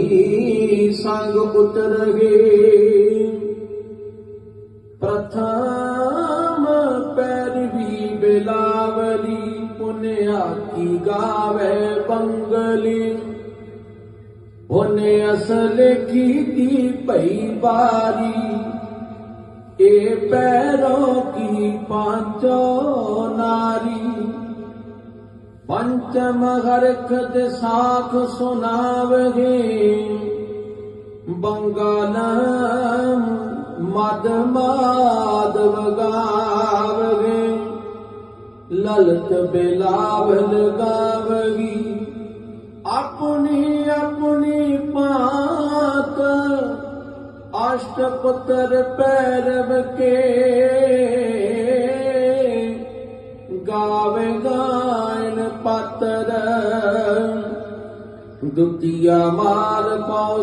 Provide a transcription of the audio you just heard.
संग उतर प्रथम पैरवी बिलावली पुने आखी गावे बंगली। उन्हें असल की दी पई बारी। ए पैरों की पाँचों नारी। ਪੰਚਮ ਹਰਖ ਦੇ ਸਾਖ ਸੁਨਾਵਗੇ ਬੰਗਾਲ ਮਦ ਮਾਦ ਵਗਾਵਗੇ ਲਲਤ ਬਿਲਾਵਲ ਗਾਵਗੀ ਆਪਣੀ ਆਪਣੀ ਪਾਤ ਅਸ਼ਟ ਪੁੱਤਰ ਪੈਰਵ ਕੇ ਗਾਵੇ ਪਾਤਰ ਦੁਤੀਆ ਮਾਲ ਪਾਉ